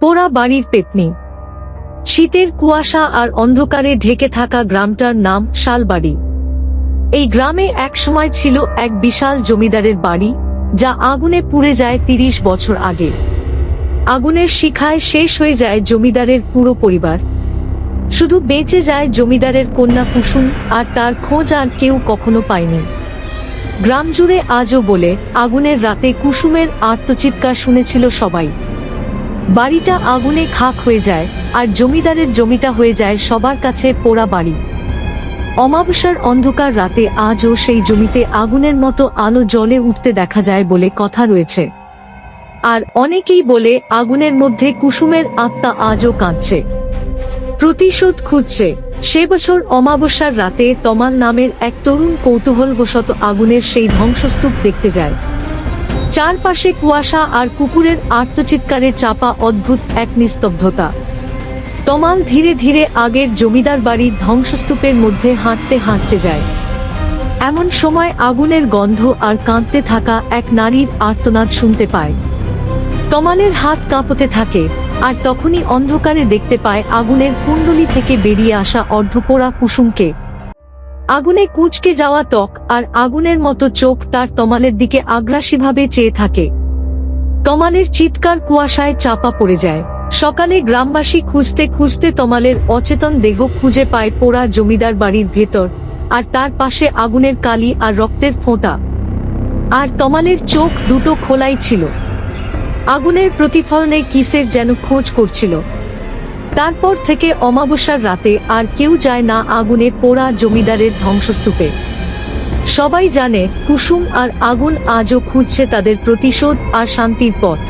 পোড়া বাড়ির পেতনি। শীতের কুয়াশা আর অন্ধকারে ঢেকে থাকা গ্রামটার নাম শালবাড়ি। এই গ্রামে একসময় ছিল এক বিশাল জমিদারের বাড়ি, যা আগুনে পুড়ে যায় তিরিশ বছর আগে। আগুনের শিখায় শেষ হয়ে যায় জমিদারের পুরো পরিবার। শুধু বেঁচে যায় জমিদারের কন্যা কুসুম, আর তার খোঁজ আর কেউ কখনো পায়নি। গ্রাম জুড়ে আজও বলে, আগুনের রাতে কুসুমের আর্তচিৎকার শুনেছিল সবাই। বাড়িটা আগুনে খাক হয়ে যায়, আর জমিদারের জমিটা হয়ে যায় সবার কাছে পোড়া বাড়ি। অমাবস্যার অন্ধকার রাতে আজও সেই জমিতে আগুনের মতো আলো জলে উঠতে দেখা যায় বলে কথা রয়েছে। আর অনেকেই বলে আগুনের মধ্যে কুসুমের আত্মা আজও কাঁদছে। প্রতিশোধ খুঁজছে, সে বছর অমাবস্যার রাতে তমাল নামের এক তরুণ কৌতূহলবশত আগুনের সেই ধ্বংসস্তূপ দেখতে যায়। চারপাশে কুয়াশা আর কুকুরের আর্তচিৎকারে চাপা অদ্ভুত এক নিস্তব্ধতা। তমাল ধীরে ধীরে আগের জমিদার বাড়ির ধ্বংসস্তূপের মধ্যে হাঁটতে হাঁটতে যায়। এমন সময় আগুনের গন্ধ আর কাঁদতে থাকা এক নারীর আর্তনাদ শুনতে পায়। তমালের হাত কাঁপতে থাকে আর তখনই অন্ধকারে দেখতে পায় আগুনের কুণ্ডলি থেকে বেরিয়ে আসা অর্ধপোড়া কুসুমকে। আগুনে কুঁচকে যাওয়া ত্বক আর আগুনের মতো চোখ তার তমালের দিকে আগ্রাসীভাবে চেয়ে থাকে। তমালের চিৎকার কুয়াশায় চাপা পড়ে যায়। সকালে গ্রামবাসী খুঁজতে খুঁজতে তমালের অচেতন দেহ খুঁজে পায় পোড়া জমিদার বাড়ির ভেতর আর তার পাশে আগুনের কালি আর রক্তের ফোঁটা। আর তমালের চোখ দুটো খোলাই ছিল। আগুনের প্রতিফলনে কিসের যেন খোঁজ করছিল। তারপর থেকে অমাবস্যার রাতে আর কেউ যায় না আগুনে পোড়া জমিদারের ধ্বংসস্তূপে। সবাই জানে কুসুম আর আগুন আজও খুঁজছে তাদের প্রতিশোধ আর শান্তির পথ।